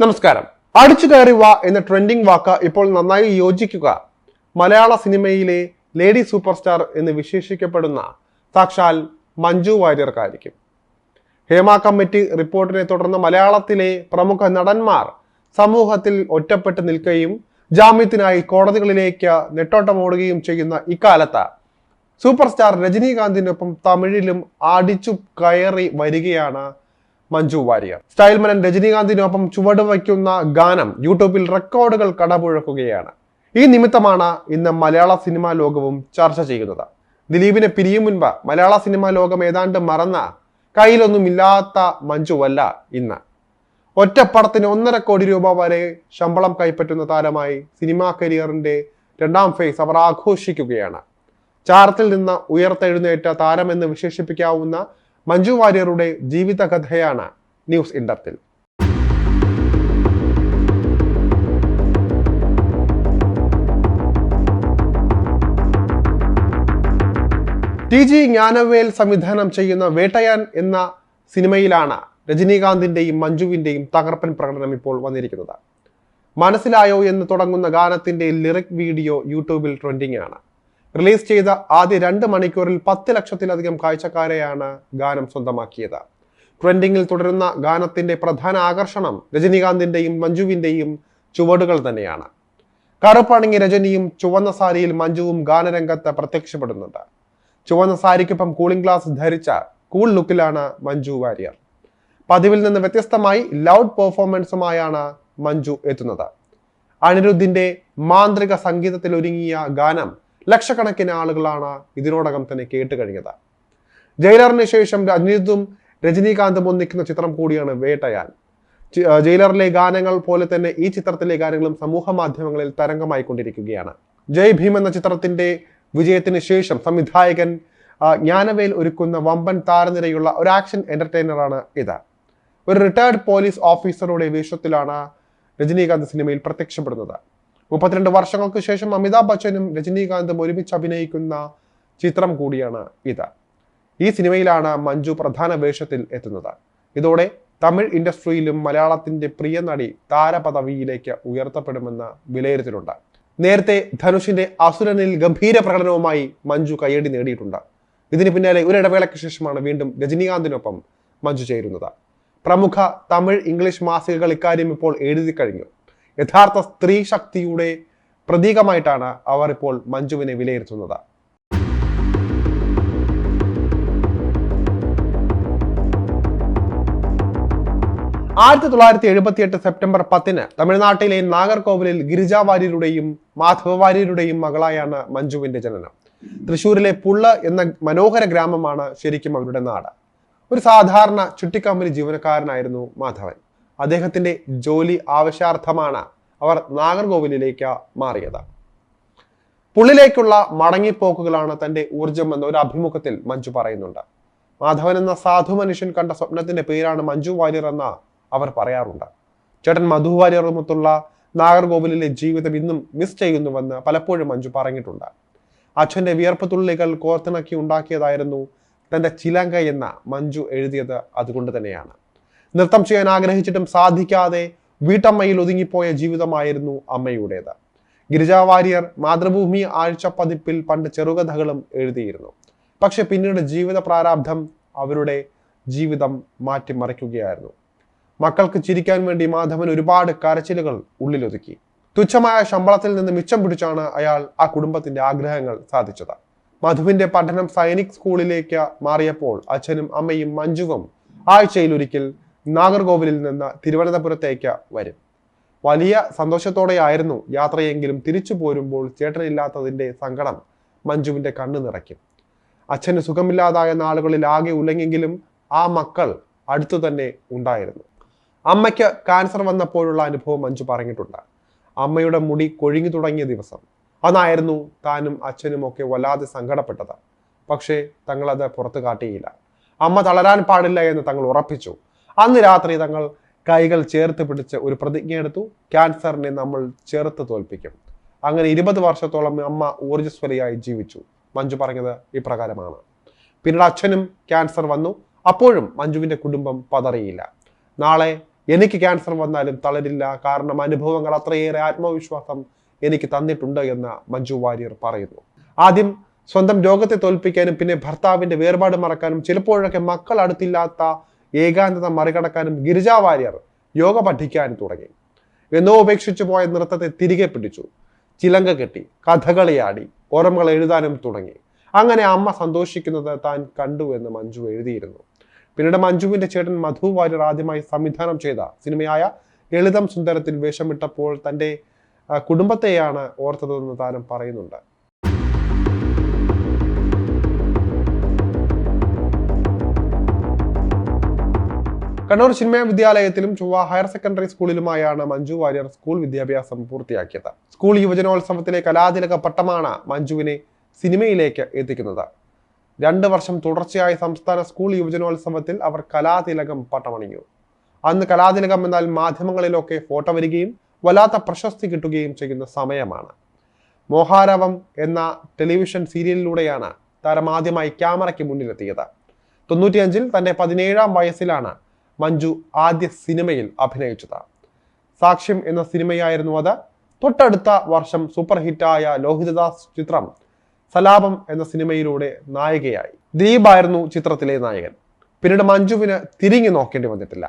നമസ്കാരം. അടിച്ചു കയറി വാ എന്ന ട്രെൻഡിംഗ് വാക്ക് ഇപ്പോൾ നന്നായി യോജിക്കുക. മലയാള സിനിമയിലെ ലേഡി സൂപ്പർ സ്റ്റാർ എന്ന് വിശേഷിക്കപ്പെടുന്ന സാക്ഷാൽ മഞ്ജു വാര്യർക്കായിരിക്കും. ഹേമ കമ്മിറ്റി റിപ്പോർട്ടിനെ തുടർന്ന് മലയാളത്തിലെ പ്രമുഖ നടന്മാർ സമൂഹത്തിൽ ഒറ്റപ്പെട്ട് നിൽക്കുകയും ജാമ്യത്തിനായി കോടതികളിലേക്ക് നെട്ടോട്ടമോടുകയും ചെയ്യുന്ന ഇക്കാലത്ത് സൂപ്പർ സ്റ്റാർ രജനീകാന്തിനൊപ്പം തമിഴിലും അടിച്ചു കയറി വരികയാണ് മഞ്ജു വാര്യർ. സ്റ്റൈൽമനൻ രജനീകാന്തിനൊപ്പം ചുവട് വയ്ക്കുന്ന ഗാനം യൂട്യൂബിൽ റെക്കോർഡുകൾ കടപുഴക്കുകയാണ്. ഈ നിമിത്തമാണ് ഇന്ന് മലയാള സിനിമാ ലോകവും ചർച്ച ചെയ്യുന്നത്. ദിലീപിനെ പിരിയും മുൻപ് മലയാള സിനിമാ ലോകം ഏതാണ്ട് മറന്ന കയ്യിലൊന്നുമില്ലാത്ത മഞ്ജുവല്ല ഇന്ന്. ഒറ്റപ്പടത്തിന് ഒന്നര കോടി രൂപ വരെ ശമ്പളം കൈപ്പറ്റുന്ന താരമായി സിനിമാ കരിയറിന്റെ രണ്ടാം ഫേസ് അവർ ആഘോഷിക്കുകയാണ്. ചാരത്തിൽ നിന്ന് ഉയർത്തെഴുന്നേറ്റ താരമെന്ന് വിശേഷിപ്പിക്കാവുന്ന മഞ്ജു വാര്യറുടെ ജീവിതകഥയാണ് ന്യൂസ് ഇൻഡർത്തിൽ ടി ജി ജ്ഞാനവേൽ സംവിധാനം ചെയ്യുന്ന വേട്ടയാൻ എന്ന സിനിമയിലാണ് രജനീകാന്തിന്റെയും മഞ്ജുവിന്റെയും തകർപ്പൻ പ്രകടനം ഇപ്പോൾ വന്നിരിക്കുന്നത്. മനസ്സിലായോ എന്ന് തുടങ്ങുന്ന ഗാനത്തിന്റെ ലിറിക് വീഡിയോ യൂട്യൂബിൽ ട്രെൻഡിംഗ് ആണ്. റിലീസ് ചെയ്ത ആദ്യ രണ്ട് മണിക്കൂറിൽ പത്ത് ലക്ഷത്തിലധികം കാഴ്ചക്കാരെയാണ് ഗാനം സ്വന്തമാക്കിയത്. ട്രെൻഡിങ്ങിൽ തുടരുന്ന ഗാനത്തിന്റെ പ്രധാന ആകർഷണം രജനീകാന്തിന്റെയും മഞ്ജുവിന്റെയും ചുവടുകൾ തന്നെയാണ്. കറുപ്പണങ്ങി രജനിയും ചുവന്ന സാരിയിൽ മഞ്ജുവും ഗാനരംഗത്ത് പ്രത്യക്ഷപ്പെടുന്നുണ്ട്. ചുവന്ന സാരിക്കൊപ്പം കൂളിംഗ് ഗ്ലാസ് ധരിച്ച കൂൾ ലുക്കിലാണ് മഞ്ജു വാര്യർ പതിവിൽ നിന്ന് വ്യത്യസ്തമായി ലൗഡ് പെർഫോമൻസുമായാണ് മഞ്ജു എത്തുന്നത്. അനിരുദ്ധിന്റെ മാന്ത്രിക സംഗീതത്തിൽ ഒരുങ്ങിയ ഗാനം ലക്ഷക്കണക്കിന് ആളുകളാണ് ഇതിനോടകം തന്നെ കേട്ട് കഴിഞ്ഞത് ജയിലറിന് ശേഷം രജനീതും രജനീകാന്തും ഒന്നിക്കുന്ന ചിത്രം കൂടിയാണ് വേട്ടയാൻ. ജയിലറിലെ ഗാനങ്ങൾ പോലെ തന്നെ ഈ ചിത്രത്തിലെ ഗാനങ്ങളും സമൂഹ മാധ്യമങ്ങളിൽ തരംഗമായി കൊണ്ടിരിക്കുകയാണ് ജയ് ഭീം എന്ന ചിത്രത്തിന്റെ വിജയത്തിന് ശേഷം സംവിധായകൻ ജ്ഞാനവേൽ ഒരുക്കുന്ന വമ്പൻ താരനിരയുള്ള ഒരു ആക്ഷൻ എന്റർടൈനറാണ് ഇത്. ഒരു റിട്ടയർഡ് പോലീസ് ഓഫീസറുടെ വേഷത്തിലാണ് രജനീകാന്ത് സിനിമയിൽ പ്രത്യക്ഷപ്പെടുന്നത്. മുപ്പത്തിരണ്ട് വർഷങ്ങൾക്ക് ശേഷം അമിതാഭ് ബച്ചനും രജനീകാന്തും ഒരുമിച്ച് അഭിനയിക്കുന്ന ചിത്രം കൂടിയാണ് ഇത്. ഈ സിനിമയിലാണ് മഞ്ജു പ്രധാന വേഷത്തിൽ എത്തുന്നത്. ഇതോടെ തമിഴ് ഇൻഡസ്ട്രിയിലും മലയാളത്തിന്റെ പ്രിയ നടി താരപദവിയിലേക്ക് ഉയർത്തപ്പെടുമെന്ന വിലയിരുത്തലുണ്ട്. നേരത്തെ ധനുഷിന്റെ അസുരനിൽ ഗംഭീര പ്രകടനവുമായി മഞ്ജു കയ്യടി നേടിയിട്ടുണ്ട്. ഇതിന് പിന്നാലെ ഒരിടവേളയ്ക്ക് ശേഷമാണ് വീണ്ടും രജനീകാന്തിനൊപ്പം മഞ്ജു ചേരുന്നത്. പ്രമുഖ തമിഴ് ഇംഗ്ലീഷ് മാസികകൾ ഇക്കാര്യം ഇപ്പോൾ എഴുതി കഴിഞ്ഞു. യഥാർത്ഥ സ്ത്രീ ശക്തിയുടെ പ്രതീകമായിട്ടാണ് അവർ ഇപ്പോൾ മഞ്ജുവിനെ വിലയിരുത്തുന്നത്. ആയിരത്തി തൊള്ളായിരത്തി എഴുപത്തി എട്ട് സെപ്റ്റംബർ പത്തിന് തമിഴ്നാട്ടിലെ നാഗർകോവിലിൽ ഗിരിജ വാര്യരുടെയും മാധവ വാര്യരുടെയും മകളായാണ് മഞ്ജുവിന്റെ ജനനം. തൃശൂരിലെ പുള്ള എന്ന മനോഹര ഗ്രാമമാണ് ശരിക്കും അവരുടെ നാട്. ഒരു സാധാരണ ചുട്ടിക്കമ്പനി ജീവനക്കാരനായിരുന്നു മാധവൻ. അദ്ദേഹത്തിന്റെ ജോലി ആവശ്യാർത്ഥമാണ് അവർ നാഗർകോവിലിലേക്ക് മാറിയത്. പുള്ളിലേക്കുള്ള മടങ്ങിപ്പോക്കുകളാണ് തന്റെ ഊർജം എന്ന ഒരു അഭിമുഖത്തിൽ മഞ്ജു പറയുന്നുണ്ട്. മാധവൻ എന്ന സാധു മനുഷ്യൻ കണ്ട സ്വപ്നത്തിന്റെ പേരാണ് മഞ്ജു വാര്യർ എന്ന് അവർ പറയാറുണ്ട്. ചേട്ടൻ മധു വാര്യറുമൊത്തുള്ള നാഗർകോവിലിലെ ജീവിതം ഇന്നും മിസ് ചെയ്യുന്നുവെന്ന് പലപ്പോഴും മഞ്ജു പറഞ്ഞിട്ടുണ്ട്. അച്ഛന്റെ വിയർപ്പ് തുള്ളികൾ കോർത്തിണക്കി ഉണ്ടാക്കിയതായിരുന്നു തന്റെ ചിലങ്ക എന്ന മഞ്ജു എഴുതിയത് അതുകൊണ്ട് തന്നെയാണ്. നൃത്തം ചെയ്യാൻ ആഗ്രഹിച്ചിട്ടും സാധിക്കാതെ വീട്ടമ്മയിൽ ഒതുങ്ങിപ്പോയ ജീവിതമായിരുന്നു അമ്മയുടേത്. ഗിരിജാവാര്യർ മാതൃഭൂമി ആഴ്ച പതിപ്പിൽ പണ്ട് ചെറുകഥകളും എഴുതിയിരുന്നു. പക്ഷെ പിന്നീട് ജീവിത പ്രാരാബ്ധം അവരുടെ ജീവിതം മാറ്റിമറിക്കുകയായിരുന്നു. മക്കൾക്ക് ചിരിക്കാൻ വേണ്ടി മാധവൻ ഒരുപാട് കരച്ചിലുകൾ ഉള്ളിലൊതുക്കി. തുച്ഛമായ ശമ്പളത്തിൽ നിന്ന് മിച്ചം പിടിച്ചാണ് അയാൾ ആ കുടുംബത്തിന്റെ ആഗ്രഹങ്ങൾ സാധിച്ചത്. മധുവിന്റെ പഠനം സൈനിക് സ്കൂളിലേക്ക് മാറിയപ്പോൾ അച്ഛനും അമ്മയും മഞ്ജുവും ആഴ്ചയിലൊരിക്കൽ നാഗർകോവിലിൽ നിന്ന് തിരുവനന്തപുരത്തേക്ക് വരും. വലിയ സന്തോഷത്തോടെയായിരുന്നു യാത്രയെങ്കിലും തിരിച്ചു പോരുമ്പോൾ ചേട്ടനില്ലാത്തതിന്റെ സങ്കടം മഞ്ജുവിന്റെ കണ്ണു നിറയ്ക്കും. അച്ഛന് സുഖമില്ലാതായ നാളുകളിൽ ആകെ ഉള്ളെങ്കിലും ആ മക്കൾ അടുത്തു തന്നെ ഉണ്ടായിരുന്നു. അമ്മയ്ക്ക് ക്യാൻസർ വന്നപ്പോഴുള്ള അനുഭവം മഞ്ജു പറഞ്ഞിട്ടുണ്ട്. അമ്മയുടെ മുടി കൊഴിഞ്ഞു തുടങ്ങിയ ദിവസം. അന്നായിരുന്നു താനും അച്ഛനും ഒക്കെ വല്ലാതെ സങ്കടപ്പെട്ടത്. പക്ഷേ തങ്ങളത് പുറത്തു കാട്ടിയില്ല. അമ്മ തളരാൻ പാടില്ല എന്ന് തങ്ങൾ ഉറപ്പിച്ചു. അന്ന് രാത്രി തങ്ങൾ കൈകൾ ചേർത്ത് പിടിച്ച് ഒരു പ്രതിജ്ഞ എടുത്തു. ക്യാൻസറിനെ നമ്മൾ ചേർത്ത് തോൽപ്പിക്കും. അങ്ങനെ ഇരുപത് വർഷത്തോളം അമ്മ ഊർജസ്വലയായി ജീവിച്ചു. മഞ്ജു പറഞ്ഞത് ഇപ്രകാരമാണ്. പിന്നീട് അച്ഛനും ക്യാൻസർ വന്നു. അപ്പോഴും മഞ്ജുവിന്റെ കുടുംബം പതറിയില്ല. നാളെ എനിക്ക് ക്യാൻസർ വന്നാലും തളരില്ല. കാരണം അനുഭവങ്ങൾ അത്രയേറെ ആത്മവിശ്വാസം എനിക്ക് തന്നിട്ടുണ്ട് എന്ന് മഞ്ജു വാര്യർ പറയുന്നു. ആദ്യം സ്വന്തം രോഗത്തെ തോൽപ്പിക്കാനും പിന്നെ ഭർത്താവിന്റെ വേർപാട് മറക്കാനും ചിലപ്പോഴൊക്കെ മക്കൾ അടുത്തില്ലാത്ത ഏകാന്തത മറികടക്കാനും ഗിരിജാ വാര്യർ യോഗ പഠിക്കാനും തുടങ്ങി. എന്നോ ഉപേക്ഷിച്ചു പോയ നൃത്തത്തെ തിരികെ പിടിച്ചു. ചിലങ്ക കെട്ടി കഥകളിയാടി ഓർമ്മകൾ എഴുതാനും തുടങ്ങി. അങ്ങനെ അമ്മ സന്തോഷിക്കുന്നത് താൻ കണ്ടു എന്ന് മഞ്ജു എഴുതിയിരുന്നു. പിന്നീട് മഞ്ജുവിന്റെ ചേട്ടൻ മധു വാര്യർ ആദ്യമായി സംവിധാനം ചെയ്ത സിനിമയായ ലളിതം സുന്ദരത്തിൽ വേഷമിട്ടപ്പോൾ തന്റെ കുടുംബത്തെയാണ് ഓർത്തതെന്ന് താരം പറയുന്നുണ്ട്. കണ്ണൂർ ചിന്മയ വിദ്യാലയത്തിലും ചൊവ്വ ഹയർ സെക്കൻഡറി സ്കൂളിലുമായാണ് മഞ്ജു വാര്യർ സ്കൂൾ വിദ്യാഭ്യാസം പൂർത്തിയാക്കിയത്. സ്കൂൾ യുവജനോത്സവത്തിലെ കലാതിലക പട്ടമാണ് മഞ്ജുവിനെ സിനിമയിലേക്ക് എത്തിക്കുന്നത്. രണ്ട് വർഷം തുടർച്ചയായി സംസ്ഥാന സ്കൂൾ യുവജനോത്സവത്തിൽ അവർ കലാതിലകം പട്ടമണിഞ്ഞു. അന്ന് കലാതിലകം എന്നാൽ മാധ്യമങ്ങളിലൊക്കെ ഫോട്ടോ വരികയും വല്ലാത്ത പ്രശസ്തി കിട്ടുകയും ചെയ്യുന്ന സമയമാണ്. മോഹാരവം എന്ന ടെലിവിഷൻ സീരിയലിലൂടെയാണ് താരം ആദ്യമായി ക്യാമറയ്ക്ക് മുന്നിലെത്തിയത്. തൊണ്ണൂറ്റിയഞ്ചിൽ തന്റെ പതിനേഴാം വയസ്സിലാണ് മഞ്ജു ആദ്യ സിനിമയിൽ അഭിനയിച്ചത്. സാക്ഷ്യം എന്ന സിനിമയായിരുന്നു അത്. തൊട്ടടുത്ത വർഷം സൂപ്പർ ഹിറ്റായ ലോഹിതദാസ് ചിത്രം സലാപം എന്ന സിനിമയിലൂടെ നായികയായി. ദിലീപായിരുന്നു ചിത്രത്തിലെ നായകൻ. പിന്നീട് മഞ്ജുവിന് തിരിഞ്ഞു നോക്കേണ്ടി വന്നിട്ടില്ല.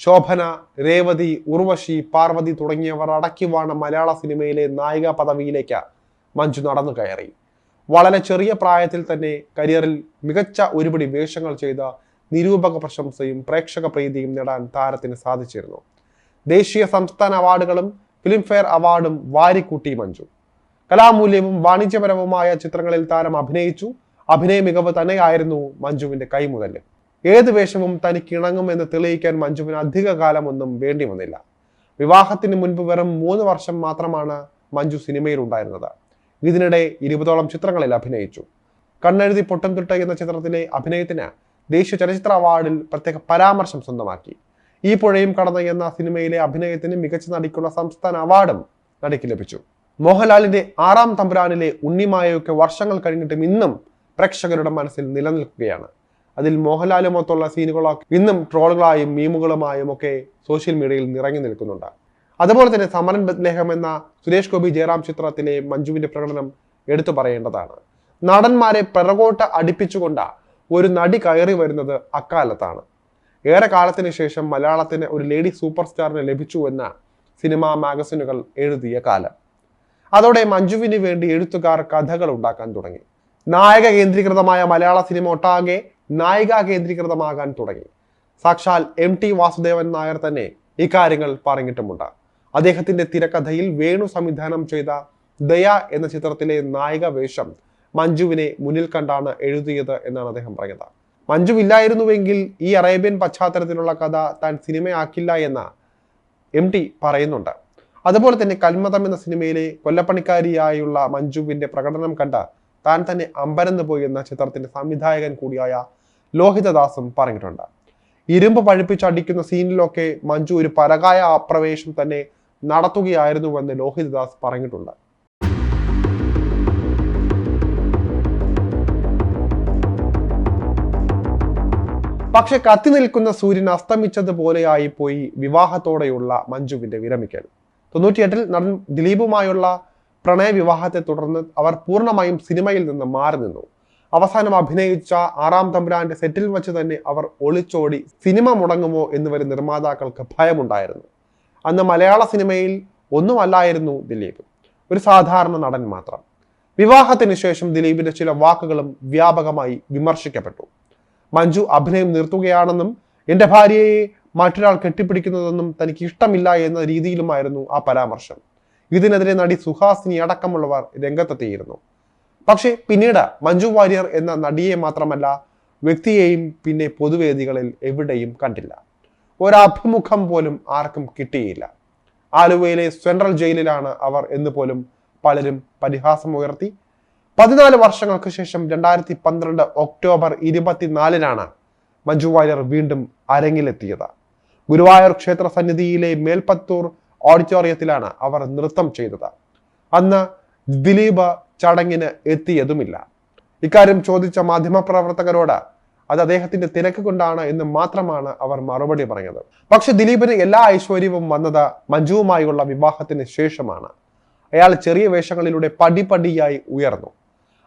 ശോഭന രേവതി ഉർവശി പാർവതി തുടങ്ങിയവർ അടക്കിവാണ് മലയാള സിനിമയിലെ നായിക പദവിയിലേക്ക് മഞ്ജു നടന്നു കയറി. വളരെ ചെറിയ പ്രായത്തിൽ തന്നെ കരിയറിൽ മികച്ച ഒരുപിടി വേഷങ്ങൾ ചെയ്ത നിരൂപക പ്രശംസയും പ്രേക്ഷക പ്രീതിയും നേടാൻ താരത്തിന് സാധിച്ചിരുന്നു. ദേശീയ സംസ്ഥാന അവാർഡുകളും ഫിലിംഫെയർ അവാർഡും വാരിക്കൂട്ടി മഞ്ജു. കലാമൂല്യവും വാണിജ്യപരവുമായ ചിത്രങ്ങളിൽ താരം അഭിനയിച്ചു. അഭിനയ മികവ് തന്നെയായിരുന്നു മഞ്ജുവിന്റെ കൈമുതൽ ഏത് വേഷവും തനിക്ക് ഇണങ്ങുമെന്ന് തെളിയിക്കാൻ മഞ്ജുവിന് അധിക കാലമൊന്നും വേണ്ടി വന്നില്ല. വിവാഹത്തിന് മുൻപ് വെറും മൂന്ന് വർഷം മാത്രമാണ് മഞ്ജു സിനിമയിൽ ഉണ്ടായിരുന്നത് ഇതിനിടെ ഇരുപതോളം ചിത്രങ്ങളിൽ അഭിനയിച്ചു. കണ്ണെഴുതി പൊട്ടം തുട്ട എന്ന ചിത്രത്തിലെ അഭിനയത്തിന് ദേശീയ ചലച്ചിത്ര അവാർഡിൽ പ്രത്യേക പരാമർശം സ്വന്തമാക്കി. ഈ പുഴയും കടന്ന് എന്ന സിനിമയിലെ അഭിനയത്തിന് മികച്ച നടിക്കുള്ള സംസ്ഥാന അവാർഡും നടിക്ക് ലഭിച്ചു. മോഹൻലാലിന്റെ ആറാം തമ്പുരാനിലെ ഉണ്ണിമായൊക്കെ വർഷങ്ങൾ കഴിഞ്ഞിട്ടും ഇന്നും പ്രേക്ഷകരുടെ മനസ്സിൽ നിലനിൽക്കുകയാണ്. അതിൽ മോഹൻലാലുമൊത്തുള്ള സീനുകളൊക്കെ ഇന്നും ട്രോളുകളായും മീമുകളുമായും ഒക്കെ സോഷ്യൽ മീഡിയയിൽ നിറങ്ങി നിൽക്കുന്നുണ്ട്. അതുപോലെ തന്നെ സമരൻ ബദ്ലേഹം എന്ന സുരേഷ് ഗോപി ജയറാം ചിത്രത്തിലെ മഞ്ജുവിന്റെ പ്രകടനം എടുത്തു പറയേണ്ടതാണ്. നടന്മാരെ പിറകോട്ട് അടുപ്പിച്ചുകൊണ്ട് ഒരു നടി കയറി വരുന്നത് അക്കാലത്താണ്. ഏറെ കാലത്തിന് ശേഷം മലയാളത്തിന് ഒരു ലേഡി സൂപ്പർ സ്റ്റാറിന് ലഭിച്ചു എന്ന സിനിമാ മാഗസിനുകൾ എഴുതിയ കാലം. അതോടെ മഞ്ജുവിന് വേണ്ടി എഴുത്തുകാർ കഥകൾ ഉണ്ടാക്കാൻ തുടങ്ങി. നായക കേന്ദ്രീകൃതമായ മലയാള സിനിമ ഒട്ടാകെ നായിക കേന്ദ്രീകൃതമാകാൻ തുടങ്ങി. സാക്ഷാൽ എം ടി വാസുദേവൻ നായർ തന്നെ ഇക്കാര്യങ്ങൾ പറഞ്ഞിട്ടുമുണ്ട്. അദ്ദേഹത്തിന്റെ തിരക്കഥയിൽ വേണു സംവിധാനം ചെയ്ത ദയ എന്ന ചിത്രത്തിലെ നായിക വേഷം മഞ്ജുവിനെ മുന്നിൽ കണ്ടാണ് എഴുതിയത് എന്നാണ് അദ്ദേഹം പറയുന്നത് മഞ്ജു ഇല്ലായിരുന്നുവെങ്കിൽ ഈ അറേബ്യൻ പശ്ചാത്തലത്തിലുള്ള കഥ താൻ സിനിമയാക്കില്ല എന്ന് എം ടി പറയുന്നുണ്ട്. അതുപോലെ തന്നെ കൽമതം എന്ന സിനിമയിലെ കൊല്ലപ്പണിക്കാരിയായുള്ള മഞ്ജുവിന്റെ പ്രകടനം കണ്ട താൻ തന്നെ അമ്പരന്ന് പോയി എന്ന ചിത്രത്തിന്റെ സംവിധായകൻ കൂടിയായ ലോഹിതദാസും പറഞ്ഞിട്ടുണ്ട്. ഇരുമ്പ് പഴിപ്പിച്ചടിക്കുന്ന സീനിലൊക്കെ മഞ്ജു ഒരു പരകായ അപ്രവേശം തന്നെ നടത്തുകയായിരുന്നുവെന്ന് ലോഹിതദാസ് പറഞ്ഞിട്ടുണ്ട്. പക്ഷെ കത്തി നിൽക്കുന്ന സൂര്യൻ അസ്തമിച്ചതുപോലെയായി പോയി വിവാഹത്തോടെയുള്ള മഞ്ജുവിന്റെ വിരമിക്കൽ. തൊണ്ണൂറ്റിയെട്ടിൽ നടൻ ദിലീപുമായുള്ള പ്രണയ വിവാഹത്തെ തുടർന്ന് അവർ പൂർണമായും സിനിമയിൽ നിന്ന് മാറി നിന്നു. അവസാനം അഭിനയിച്ച ആറാം തമ്പുരാന്റെ സെറ്റിൽ വെച്ച് തന്നെ അവർ ഒളിച്ചോടി സിനിമ മുടങ്ങുമോ എന്ന് വരെ നിർമ്മാതാക്കൾക്ക് ഭയമുണ്ടായിരുന്നു. അന്ന് മലയാള സിനിമയിൽ ഒന്നുമല്ലായിരുന്നു ദിലീപ്. ഒരു സാധാരണ നടൻ മാത്രം. വിവാഹത്തിന് ശേഷം ദിലീപിന്റെ ചില വാക്കുകളും വ്യാപകമായി വിമർശിക്കപ്പെട്ടു. മഞ്ജു അഭിനയം നിർത്തുകയാണെന്നും എന്റെ ഭാര്യയെ മറ്റൊരാൾ കെട്ടിപ്പിടിക്കുന്നതെന്നും തനിക്ക് ഇഷ്ടമില്ല എന്ന രീതിയിലുമായിരുന്നു ആ പരാമർശം. ഇതിനെതിരെ നടി സുഹാസിനി അടക്കമുള്ളവർ രംഗത്തെത്തിയിരുന്നു. പക്ഷേ പിന്നീട് മഞ്ജു വാര്യർ എന്ന നടിയെ മാത്രമല്ല വ്യക്തിയെയും പിന്നെ പൊതുവേദികളിൽ എവിടെയും കണ്ടില്ല. ഒരഭിമുഖം പോലും ആർക്കും കിട്ടിയില്ല. ആലുവയിലെ സെൻട്രൽ ജയിലിലാണ് അവർ എന്ന് പോലും പലരും പരിഹാസമുയർത്തി പതിനാല് വർഷങ്ങൾക്ക് ശേഷം രണ്ടായിരത്തി പന്ത്രണ്ട് ഒക്ടോബർ ഇരുപത്തിനാലിനാണ് മഞ്ജു വാര്യർ വീണ്ടും അരങ്ങിലെത്തിയത്. ഗുരുവായൂർ ക്ഷേത്ര സന്നിധിയിലെ മേൽപ്പത്തൂർ ഓഡിറ്റോറിയത്തിലാണ് അവർ നൃത്തം ചെയ്തത്. അന്ന് ദിലീപ് ചടങ്ങിന് എത്തിയതുമില്ല. ഇക്കാര്യം ചോദിച്ച മാധ്യമപ്രവർത്തകരോട് അത് അദ്ദേഹത്തിന്റെ തിരക്ക് കൊണ്ടാണ് എന്ന് മാത്രമാണ് അവർ മറുപടി പറഞ്ഞത്. പക്ഷെ ദിലീപിന് എല്ലാ ഐശ്വര്യവും വന്നത് മഞ്ജുവുമായുള്ള വിവാഹത്തിന് ശേഷമാണ്. അയാൾ ചെറിയ വേഷങ്ങളിലൂടെ പടിപടിയായി ഉയർന്നു.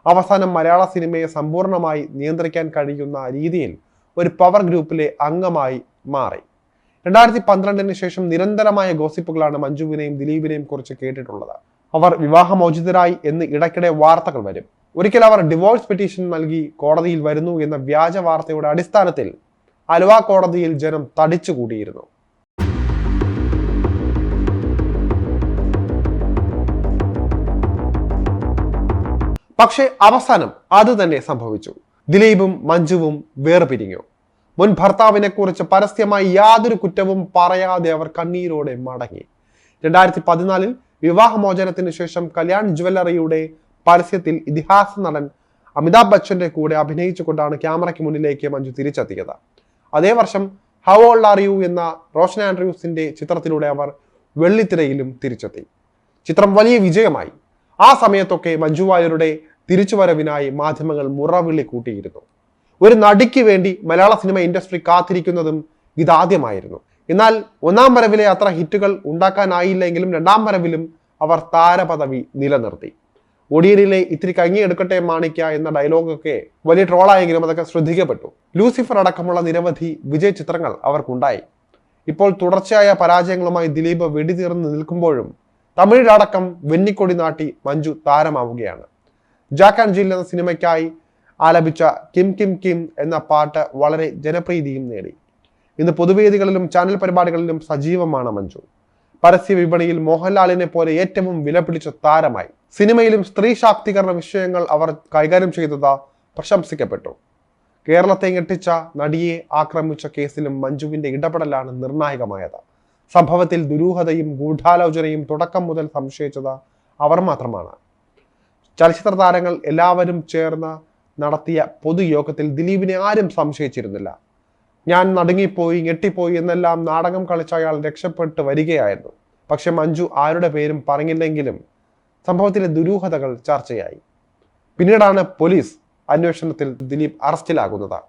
അവസാനം മലയാള സിനിമയെ സമ്പൂർണമായി നിയന്ത്രിക്കാൻ കഴിയുന്ന രീതിയിൽ ഒരു പവർ ഗ്രൂപ്പിലെ അംഗമായി മാറി. രണ്ടായിരത്തി പന്ത്രണ്ടിന് ശേഷം നിരന്തരമായ ഗോസിപ്പുകളാണ് മഞ്ജുവിനെയും ദിലീപിനെയും കുറിച്ച് കേട്ടിട്ടുള്ളത്. അവർ വിവാഹമോചിതരായി എന്ന് ഇടയ്ക്കിടെ വാർത്തകൾ വരും. ഒരിക്കൽ അവർ ഡിവോഴ്സ് പെറ്റീഷൻ നൽകി കോടതിയിൽ വരുന്നു എന്ന വ്യാജ വാർത്തയുടെ അടിസ്ഥാനത്തിൽ അലുവ കോടതിയിൽ ജനം തടിച്ചുകൂടിയിരുന്നു. പക്ഷേ അവസാനം അത് തന്നെ സംഭവിച്ചു. ദിലീപും മഞ്ജുവും വേർപിരിഞ്ഞു. മുൻ ഭർത്താവിനെ കുറിച്ച് പരസ്യമായി യാതൊരു കുറ്റവും പറയാതെ അവർ കണ്ണീരോടെ മടങ്ങി. രണ്ടായിരത്തി പതിനാലിൽ വിവാഹമോചനത്തിന് ശേഷം കല്യാൺ ജുവല്ലറിയുടെ പരസ്യത്തിൽ ഇതിഹാസ നടൻ അമിതാഭ് ബച്ചന്റെ കൂടെ അഭിനയിച്ചുകൊണ്ടാണ് ക്യാമറയ്ക്ക് മുന്നിലേക്ക് മഞ്ജു തിരിച്ചെത്തിയത്. അതേ വർഷം ഹൗ ഓൾ ആർ യു എന്ന റോഷൻ ആൻഡ്രൂസിന്റെ ചിത്രത്തിലൂടെ അവർ വെള്ളിത്തിരയിലും തിരിച്ചെത്തി. ചിത്രം വലിയ വിജയമായി. ആ സമയത്തൊക്കെ മഞ്ജു വാര്യരുടെ തിരിച്ചുവരവിനായി മാധ്യമങ്ങൾ മുറവിളി കൂട്ടിയിരുന്നു. ഒരു നടിക്ക് വേണ്ടി മലയാള സിനിമ ഇൻഡസ്ട്രി കാത്തിരിക്കുന്നതും ഇതാദ്യമായിരുന്നു. എന്നാൽ ഒന്നാം വരവിലെ അത്ര ഹിറ്റുകൾ ഉണ്ടാക്കാനായില്ലെങ്കിലും രണ്ടാം വരവിലും അവർ താരപദവി നിലനിർത്തി. ഒടിയനിലെ ഇത്തിരി കങ്ങിയെടുക്കട്ടെ മാണിക്ക എന്ന ഡയലോഗൊക്കെ വലിയ ട്രോളായെങ്കിലും അതൊക്കെ ശ്രദ്ധിക്കപ്പെട്ടു. ലൂസിഫർ അടക്കമുള്ള നിരവധി വിജയ ചിത്രങ്ങൾ അവർക്കുണ്ടായി. ഇപ്പോൾ തുടർച്ചയായ പരാജയങ്ങളുമായി ദിലീപ് വെടിതീർന്ന് നിൽക്കുമ്പോഴും തമിഴിലടക്കം വെന്നിക്കൊടി നാട്ടി മഞ്ജു താരമാവുകയാണ്. ജാക്ക് ആൻഡ് ജിൽ എന്ന സിനിമയ്ക്കായി ആലപിച്ച കിം കിം കിം എന്ന പാട്ട് വളരെ ജനപ്രീതിയും നേടി. ഇന്ന് പൊതുവേദികളിലും ചാനൽ പരിപാടികളിലും സജീവമാണ് മഞ്ജു. പരസ്യ വിപണിയിൽ മോഹൻലാലിനെ പോലെ ഏറ്റവും വിലപിടിച്ച താരമായി സിനിമയിലും സ്ത്രീ ശാക്തീകരണ വിഷയങ്ങൾ അവർ കൈകാര്യം ചെയ്തത് പ്രശംസിക്കപ്പെട്ടു. കേരളത്തെ ഞെട്ടിച്ച നടിയെ ആക്രമിച്ച കേസിലും മഞ്ജുവിന്റെ ഇടപെടലാണ് നിർണായകമായത്. സംഭവത്തിൽ ദുരൂഹതയും ഗൂഢാലോചനയും തുടക്കം മുതൽ സംശയിച്ചത് അവർ മാത്രമാണ്. ചലച്ചിത്ര താരങ്ങൾ എല്ലാവരും ചേർന്ന് നടത്തിയ പൊതുയോഗത്തിൽ ദിലീപിനെ ആരും സംശയിച്ചിരുന്നില്ല. ഞാൻ നടുങ്ങിപ്പോയി ഞെട്ടിപ്പോയി എന്നെല്ലാം നാടകം കളിച്ച അയാൾ രക്ഷപ്പെട്ട് വരികയായിരുന്നു. പക്ഷെ മഞ്ജു ആരുടെ പേരും പറഞ്ഞില്ലെങ്കിലും സംഭവത്തിലെ ദുരൂഹതകൾ ചർച്ചയായി. പിന്നീടാണ് പോലീസ് അന്വേഷണത്തിൽ ദിലീപ് അറസ്റ്റിലാകുന്നത്.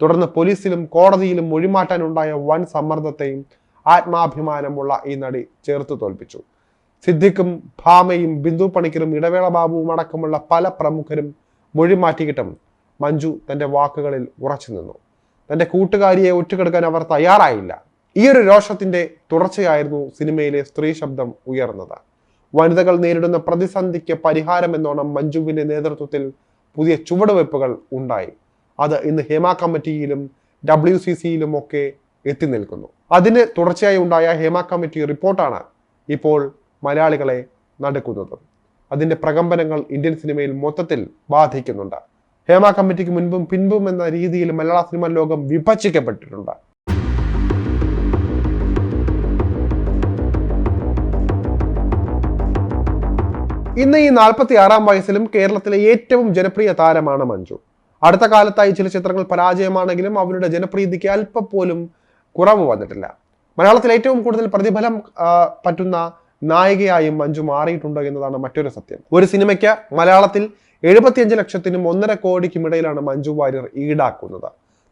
തുടർന്ന് പോലീസിലും കോടതിയിലും മൊഴിമാറ്റാനുണ്ടായ വൻ സമ്മർദ്ദത്തെയും ആത്മാഭിമാനമുള്ള ഈ നടി ചേർത്ത് തോൽപ്പിച്ചു. സിദ്ദിഖും ഭാമയും ബിന്ദു പണിക്കരും ഇടവേള ബാബുവും അടക്കമുള്ള പല പ്രമുഖരും മൊഴി മാറ്റിയിട്ടും മഞ്ജു തന്റെ വാക്കുകളിൽ ഉറച്ചു നിന്നു. തന്റെ കൂട്ടുകാരിയെ ഒറ്റുകെടുക്കാൻ അവർ തയ്യാറായില്ല. ഈ ഒരു രോഷത്തിന്റെ തുടർച്ചയായിരുന്നു സിനിമയിലെ സ്ത്രീ ശബ്ദം ഉയർന്നത്. വനിതകൾ നേരിടുന്ന പ്രതിസന്ധിക്ക് പരിഹാരം എന്നോണം മഞ്ജുവിന്റെ നേതൃത്വത്തിൽ പുതിയ ചുവടുവയ്പ്പുകൾ ഉണ്ടായി. അത് ഇന്ന് ഹേമ കമ്മിറ്റിയിലും ഡബ്ല്യു സി സിയിലും ഒക്കെ എത്തി നിൽക്കുന്നു. അതിന് തുടർച്ചയായി ഉണ്ടായ ഹേമ കമ്മിറ്റി റിപ്പോർട്ടാണ് ഇപ്പോൾ മലയാളികളെ നടക്കുന്നത്. അതിന്റെ പ്രകമ്പനങ്ങൾ ഇന്ത്യൻ സിനിമയിൽ മൊത്തത്തിൽ ബാധിക്കുന്നുണ്ട്. ഹേമ കമ്മിറ്റിക്ക് മുൻപും പിൻപും എന്ന രീതിയിൽ മലയാള സിനിമ ലോകം വിഭജിക്കപ്പെട്ടിട്ടുണ്ട്. ഇന്ന് ഈ നാൽപ്പത്തി ആറാം വയസ്സിലും കേരളത്തിലെ ഏറ്റവും ജനപ്രിയ താരമാണ് മഞ്ജു. അടുത്ത കാലത്തായി ചില ചിത്രങ്ങൾ പരാജയമാണെങ്കിലും അവരുടെ ജനപ്രീതിക്ക് അല്പം പോലും കുറവ് വന്നിട്ടില്ല. മലയാളത്തിൽ ഏറ്റവും കൂടുതൽ പ്രതിഫലം പറ്റുന്ന നായികയായും മഞ്ജു മാറിയിട്ടുണ്ടോ എന്നതാണ് മറ്റൊരു സത്യം. ഒരു സിനിമയ്ക്ക് മലയാളത്തിൽ എഴുപത്തിയഞ്ച് ലക്ഷത്തിനും ഒന്നര കോടിക്കും ഇടയിലാണ് മഞ്ജു വാര്യർ ഈടാക്കുന്നത്.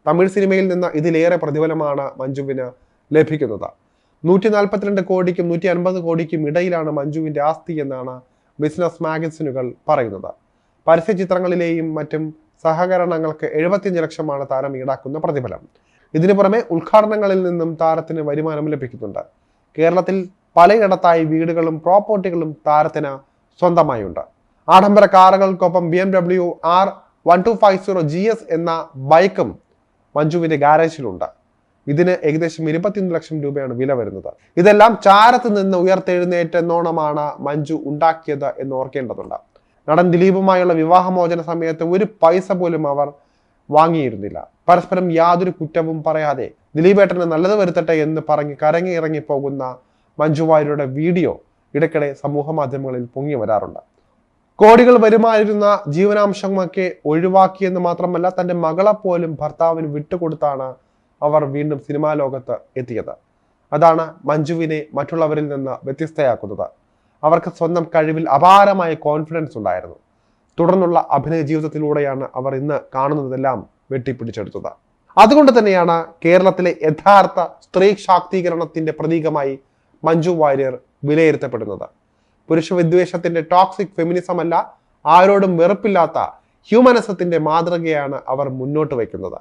തമിഴ് സിനിമയിൽ നിന്ന് ഇതിലേറെ പ്രതിഫലമാണ് മഞ്ജുവിന് ലഭിക്കുന്നത്. നൂറ്റി നാൽപ്പത്തിരണ്ട് കോടിക്കും നൂറ്റി അൻപത് കോടിക്കും ഇടയിലാണ് മഞ്ജുവിന്റെ ആസ്തി എന്നാണ് ബിസിനസ് മാഗസിനുകൾ പറയുന്നത്. പരസ്യ ചിത്രങ്ങളിലെയും മറ്റും സഹകരണങ്ങൾക്ക് എഴുപത്തിയഞ്ച് ലക്ഷമാണ് താരം ഈടാക്കുന്ന പ്രതിഫലം. ഇതിനു പുറമെ ഉദ്ഘാടനങ്ങളിൽ നിന്നും താരത്തിന് വരുമാനം ലഭിക്കുന്നുണ്ട്. കേരളത്തിൽ പലയിടത്തായി വീടുകളും പ്രോപ്പർട്ടികളും താരത്തിന് സ്വന്തമായുണ്ട്. ആഡംബര കാറുകൾക്കൊപ്പം B M W R one two five zero G S എന്ന ബൈക്കും മഞ്ജുവിന്റെ ഗാരേജിലുണ്ട്. ഇതിന് ഏകദേശം ഇരുപത്തിയൊന്ന് ലക്ഷം രൂപയാണ് വില വരുന്നത്. ഇതെല്ലാം ചാരത്ത് നിന്ന് ഉയർത്തെഴുന്നേറ്റെന്നോണമാണ് മഞ്ജു ഉണ്ടാക്കിയത് എന്ന് ഓർക്കേണ്ടതുണ്ട്. നടൻ ദിലീപുമായുള്ള വിവാഹമോചന സമയത്ത് ഒരു പൈസ പോലും അവർ വാങ്ങിയിരുന്നില്ല. പരസ്പരം യാതൊരു കുറ്റവും പറയാതെ ദിലീപേട്ടന് നല്ലത് വരുത്തട്ടെ എന്ന് പറഞ്ഞ് കരങ്ങി ഇറങ്ങി പോകുന്ന മഞ്ജു വാര്യരുടെ വീഡിയോ ഇടയ്ക്കിടെ സമൂഹ മാധ്യമങ്ങളിൽ പൊങ്ങി വരാറുണ്ട്. കോടികൾ വരുമായിരുന്ന ജീവനാംശമൊക്കെ ഒഴിവാക്കിയെന്ന് മാത്രമല്ല തന്റെ മകളെ പോലും ഭർത്താവിന് വിട്ടുകൊടുത്താണ് അവർ വീണ്ടും സിനിമാ ലോകത്ത് എത്തിയത്. അതാണ് മഞ്ജുവിനെ മറ്റുള്ളവരിൽ നിന്ന് വ്യത്യസ്തയാക്കുന്നത്. അവർക്ക് സ്വന്തം കഴിവിൽ അപാരമായ കോൺഫിഡൻസ് ഉണ്ടായിരുന്നു. തുടർന്നുള്ള അഭിനയ ജീവിതത്തിലൂടെയാണ് അവർ ഇന്ന് കാണുന്നതെല്ലാം വെട്ടിപ്പിടിച്ചെടുത്തത്. അതുകൊണ്ട് തന്നെയാണ് കേരളത്തിലെ യഥാർത്ഥ സ്ത്രീ ശാക്തീകരണത്തിന്റെ പ്രതീകമായി മഞ്ജു വാര്യർ വിലയിരുത്തപ്പെടുന്നത്. പുരുഷ വിദ്വേഷത്തിന്റെ ടോക്സിക് ഫെമിനിസം അല്ല ആരോടും വെറുപ്പില്ലാത്ത ഹ്യൂമനിസത്തിന്റെ മാതൃകയാണ് അവർ മുന്നോട്ട് വയ്ക്കുന്നത്.